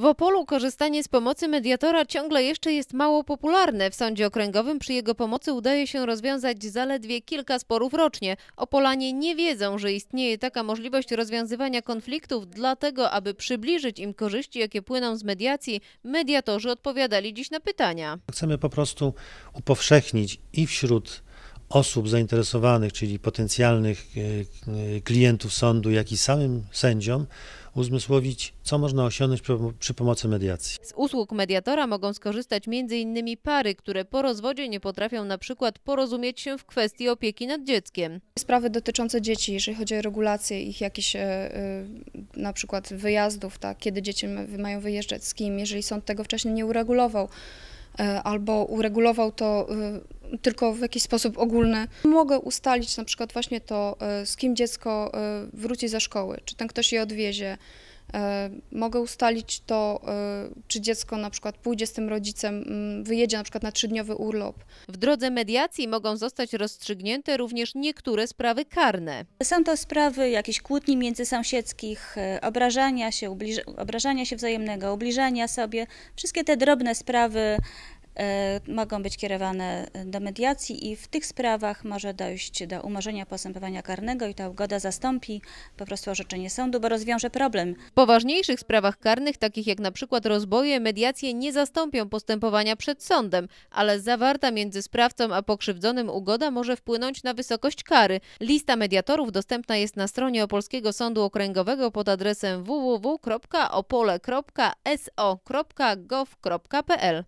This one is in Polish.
W Opolu korzystanie z pomocy mediatora ciągle jeszcze jest mało popularne. W sądzie okręgowym przy jego pomocy udaje się rozwiązać zaledwie kilka sporów rocznie. Opolanie nie wiedzą, że istnieje taka możliwość rozwiązywania konfliktów, dlatego aby przybliżyć im korzyści, jakie płyną z mediacji, mediatorzy odpowiadali dziś na pytania. Chcemy po prostu upowszechnić i wśród osób zainteresowanych, czyli potencjalnych e, e, klientów sądu, jak i samym sędziom, uzmysłowić, co można osiągnąć przy, pomocy mediacji. Z usług mediatora mogą skorzystać m.in. pary, które po rozwodzie nie potrafią na przykład porozumieć się w kwestii opieki nad dzieckiem. Sprawy dotyczące dzieci, jeżeli chodzi o regulację ich jakichś e, e, na przykład wyjazdów, tak, kiedy dzieci ma- mają wyjeżdżać z kim, jeżeli sąd tego wcześniej nie uregulował, e, albo uregulował to tylko w jakiś sposób ogólny, mogę ustalić na przykład właśnie to, e, z kim dziecko e, wróci ze szkoły, czy ten ktoś je odwiezie. E, Mogę ustalić to, czy dziecko na przykład pójdzie z tym rodzicem, mm, wyjedzie na przykład na trzydniowy urlop, W drodze mediacji mogą zostać rozstrzygnięte również niektóre sprawy karne. Są to sprawy jakichś kłótni międzysąsiedzkich, obrażania się, ubliż- obrażania się wzajemnego, ubliżania sobie. Wszystkie te drobne sprawy mogą być kierowane do mediacji i w tych sprawach może dojść do umorzenia postępowania karnego i ta ugoda zastąpi po prostu orzeczenie sądu, bo rozwiąże problem. W poważniejszych sprawach karnych, takich jak na przykład rozboje, mediacje nie zastąpią postępowania przed sądem, ale zawarta między sprawcą a pokrzywdzonym ugoda może wpłynąć na wysokość kary. Lista mediatorów dostępna jest na stronie Opolskiego Sądu Okręgowego pod adresem www.opole.so.gov.pl.